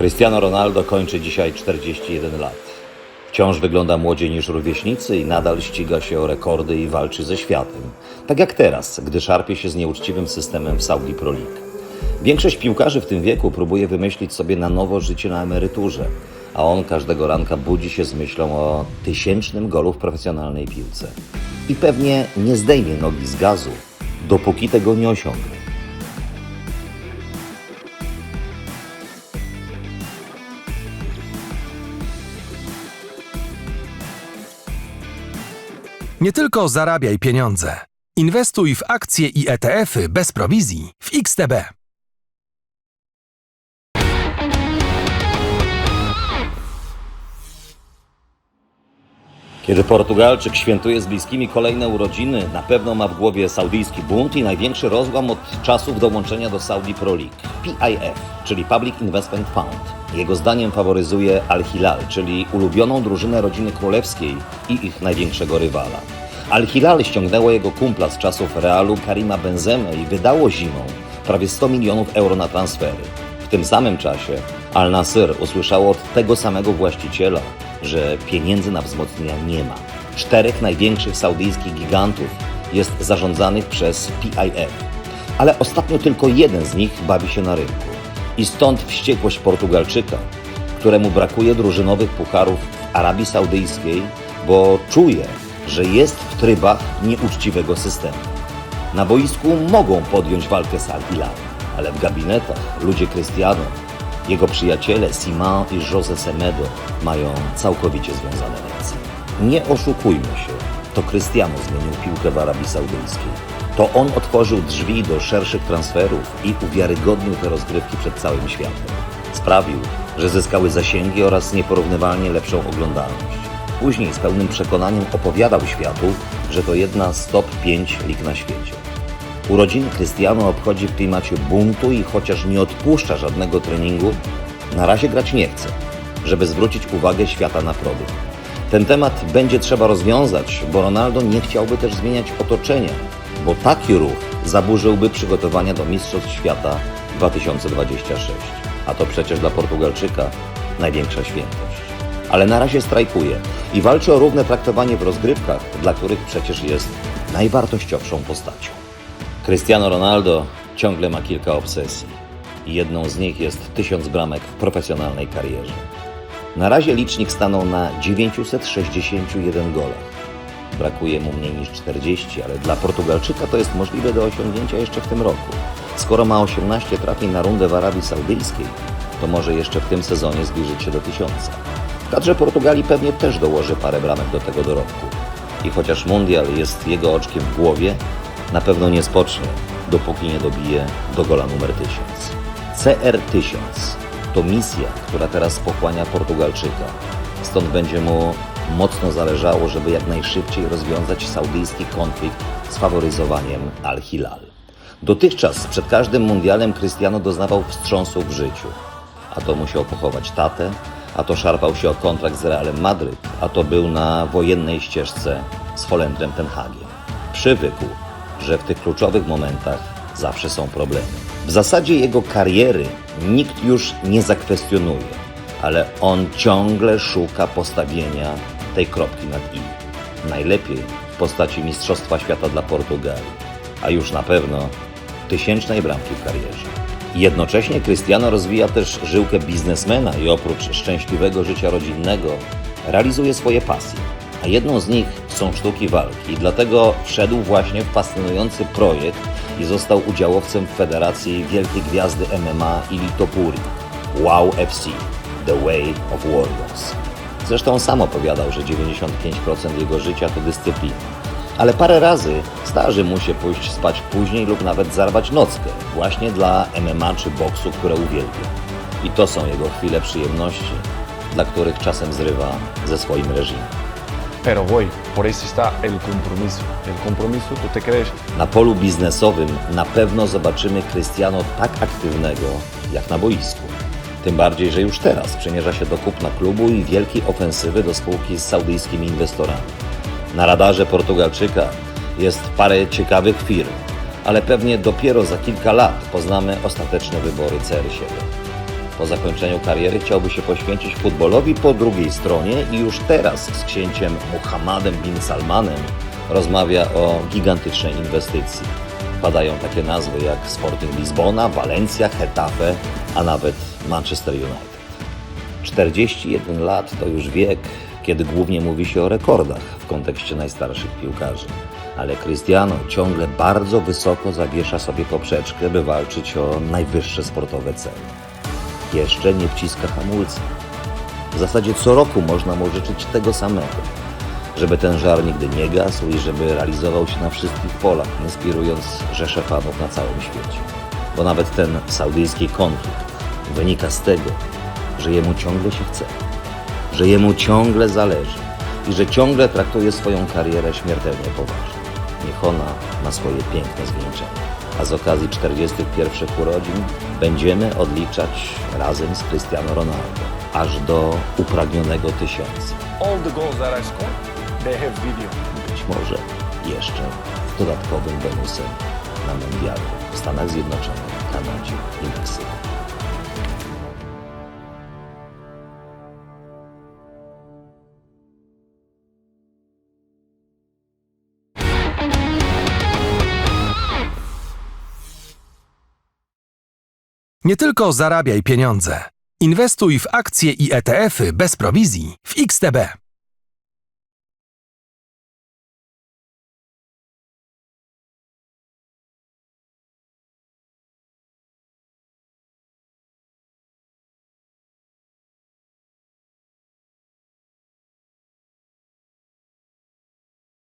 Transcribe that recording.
Cristiano Ronaldo kończy dzisiaj 41 lat. Wciąż wygląda młodziej niż rówieśnicy i nadal ściga się o rekordy i walczy ze światem. Tak jak teraz, gdy szarpie się z nieuczciwym systemem w Saudi Pro League. Większość piłkarzy w tym wieku próbuje wymyślić sobie na nowo życie na emeryturze, a on każdego ranka budzi się z myślą o tysięcznym golu w profesjonalnej piłce. I pewnie nie zdejmie nogi z gazu, dopóki tego nie osiągnie. Nie tylko zarabiaj pieniądze. Inwestuj w akcje i ETF-y bez prowizji w XTB. Kiedy Portugalczyk świętuje z bliskimi kolejne urodziny, na pewno ma w głowie saudyjski bunt i największy rozłam od czasów dołączenia do Saudi Pro League. PIF, czyli Public Investment Fund. Jego zdaniem faworyzuje Al-Hilal, czyli ulubioną drużynę rodziny królewskiej i ich największego rywala. Al-Hilal ściągnęło jego kumpla z czasów Realu Karima Benzemę i wydało zimą prawie 100 milionów euro na transfery. W tym samym czasie Al-Nasr usłyszało od tego samego właściciela, że pieniędzy na wzmocnienia nie ma. Czterech największych saudyjskich gigantów jest zarządzanych przez PIF, ale ostatnio tylko jeden z nich bawi się na rynku. I stąd wściekłość Portugalczyka, któremu brakuje drużynowych pucharów w Arabii Saudyjskiej, bo czuje, że jest w trybach nieuczciwego systemu. Na boisku mogą podjąć walkę z Al-Hilal, ale w gabinetach ludzie Cristiano, jego przyjaciele Simon i José Semedo mają całkowicie związane ręce. Nie oszukujmy się, to Cristiano zmienił piłkę w Arabii Saudyjskiej. To on otworzył drzwi do szerszych transferów i uwiarygodnił te rozgrywki przed całym światem. Sprawił, że zyskały zasięgi oraz nieporównywalnie lepszą oglądalność. Później z pełnym przekonaniem opowiadał światu, że to jedna z top 5 lig na świecie. Urodziny Cristiano obchodzi w klimacie buntu i chociaż nie odpuszcza żadnego treningu, na razie grać nie chce, żeby zwrócić uwagę świata na problem. Ten temat będzie trzeba rozwiązać, bo Ronaldo nie chciałby też zmieniać otoczenia, bo taki ruch zaburzyłby przygotowania do Mistrzostw Świata 2026. A to przecież dla Portugalczyka największa świętość. Ale na razie strajkuje i walczy o równe traktowanie w rozgrywkach, dla których przecież jest najwartościowszą postacią. Cristiano Ronaldo ciągle ma kilka obsesji jedną z nich jest tysiąc bramek w profesjonalnej karierze. Na razie licznik stanął na 961 golach. Brakuje mu mniej niż 40, ale dla Portugalczyka to jest możliwe do osiągnięcia jeszcze w tym roku. Skoro ma 18 trafień na rundę w Arabii Saudyjskiej, to może jeszcze w tym sezonie zbliżyć się do tysiąca. W kadrze Portugalii pewnie też dołoży parę bramek do tego dorobku. I chociaż mundial jest jego oczkiem w głowie, na pewno nie spocznie, dopóki nie dobije do gola numer 1000. CR1000 to misja, która teraz pochłania Portugalczyka. Stąd będzie mu mocno zależało, żeby jak najszybciej rozwiązać saudyjski konflikt z faworyzowaniem Al-Hilal. Dotychczas przed każdym mundialem Cristiano doznawał wstrząsów w życiu. A to musiał pochować tatę, a to szarpał się o kontrakt z Realem Madryt, a to był na wojennej ścieżce z Holendrem Ten Hagiem. Przywykł, że w tych kluczowych momentach zawsze są problemy. W zasadzie jego kariery nikt już nie zakwestionuje, ale on ciągle szuka postawienia tej kropki nad i. Najlepiej w postaci Mistrzostwa Świata dla Portugalii, a już na pewno tysięcznej bramki w karierze. Jednocześnie Cristiano rozwija też żyłkę biznesmena i oprócz szczęśliwego życia rodzinnego realizuje swoje pasje. A jedną z nich są sztuki walki, dlatego wszedł właśnie w fascynujący projekt i został udziałowcem w Federacji Wielkiej Gwiazdy MMA i Litopuri Wow FC The Way of Warriors. Zresztą sam opowiadał, że 95% jego życia to dyscyplina. Ale parę razy zdarzy mu się pójść spać później lub nawet zarwać nockę, właśnie dla MMA czy boksu, które uwielbia. I to są jego chwile przyjemności, dla których czasem zrywa ze swoim reżimem. Pero voy, por eso está el compromiso. El compromiso, ¿tú te crees? Na polu biznesowym na pewno zobaczymy Cristiano tak aktywnego jak na boisku. Tym bardziej, że już teraz przymierza się do kupna klubu i wielkiej ofensywy do spółki z saudyjskimi inwestorami. Na radarze Portugalczyka jest parę ciekawych firm, ale pewnie dopiero za kilka lat poznamy ostateczne wybory CR7. Po zakończeniu kariery chciałby się poświęcić futbolowi po drugiej stronie i już teraz z księciem Muhammadem bin Salmanem rozmawia o gigantycznej inwestycji. Padają takie nazwy jak Sporting Lizbona, Valencia, Getafe, a nawet Manchester United. 41 lat to już wiek, kiedy głównie mówi się o rekordach w kontekście najstarszych piłkarzy. Ale Cristiano ciągle bardzo wysoko zawiesza sobie poprzeczkę, by walczyć o najwyższe sportowe cele. Jeszcze nie wciska hamulca. W zasadzie co roku można mu życzyć tego samego. Żeby ten żar nigdy nie gasł i żeby realizował się na wszystkich polach, inspirując rzesze fanów na całym świecie. Bo nawet ten saudyjski konflikt wynika z tego, że jemu ciągle się chce, że jemu ciągle zależy i że ciągle traktuje swoją karierę śmiertelnie poważnie. Niech ona ma swoje piękne zwieńczenie. A z okazji 41 urodzin będziemy odliczać razem z Cristiano Ronaldo aż do upragnionego tysiąca. All the goals that I scored, they have video. Być może jeszcze dodatkowym bonusem na mundialu w Stanach Zjednoczonych, Kanadzie i Meksyku. Nie tylko zarabiaj pieniądze. Inwestuj w akcje i ETF-y bez prowizji w XTB.